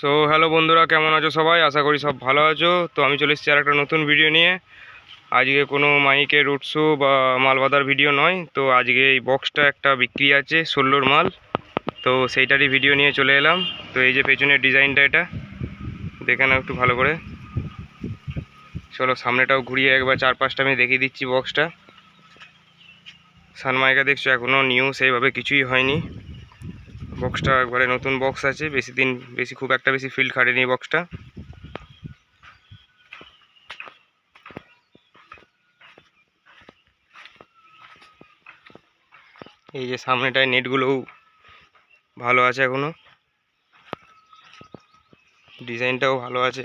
So hello বন্ধুরা, কেমন আছো সবাই? আশা করি সব ভালো আছো। তো আমি চলে এসেছি আর একটা নতুন ভিডিও নিয়ে। আজকে কোনো মাইকের উৎসব বা মাল বাঁধার ভিডিও নয়। তো আজকে এই বক্সটা একটা বিক্রি আছে, ষোলোর মাল। তো সেইটারই ভিডিও নিয়ে চলে এলাম। তো এই যে পেছনের ডিজাইনটা এটা। দেখে নাও একটু ভালো করে। চলো, সামনেটাও ঘুরিয়ে একবার চার পাঁচটা আমি দেখিয়ে দিচ্ছি বক্সটা সানমাইকা দেখছ এখনও নিউ সেইভাবে কিছুই হয়নি। বক্সটা একবারে নতুন বক্স আছে, বেশি দিন, বেশি খুব একটা বেশি ফিল্ড খাটেনি বক্সটা এই যে সামনেটায় নেটগুলোও ভালো আছে এখনও। ডিজাইনটাও ভালো আছে।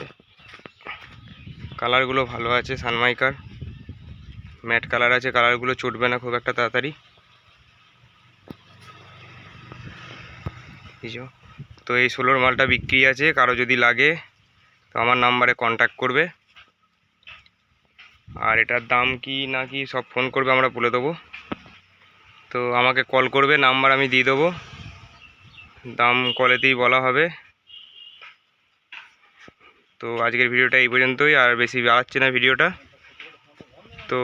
কালারগুলো ভালো আছে, সানমাইকার। ম্যাট কালার আছে, কালারগুলো চটবে না খুব একটা তাড়াতাড়ি। এই তো এই ষোলোর মালটা বিক্রি আছে, কারও যদি লাগে, তো আমার নাম্বারে কন্ট্যাক্ট করবে। আর এটার দাম কি না কি সব ফোন করবে, আমরা বলে দেবো। তো আমাকে কল করবে, নাম্বার আমি দিয়ে দেবো। দাম কলেতেই বলা হবে। তো আজকের ভিডিওটা এই পর্যন্তই, আর বেশি বাড়াচ্ছি না ভিডিওটা। তো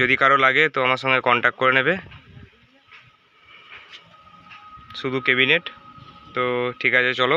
যদি কারও লাগে, তো আমার সঙ্গে কন্ট্যাক্ট করে নেবে। শুধু ক্যাবিনেট তো ঠিক আছে চলো।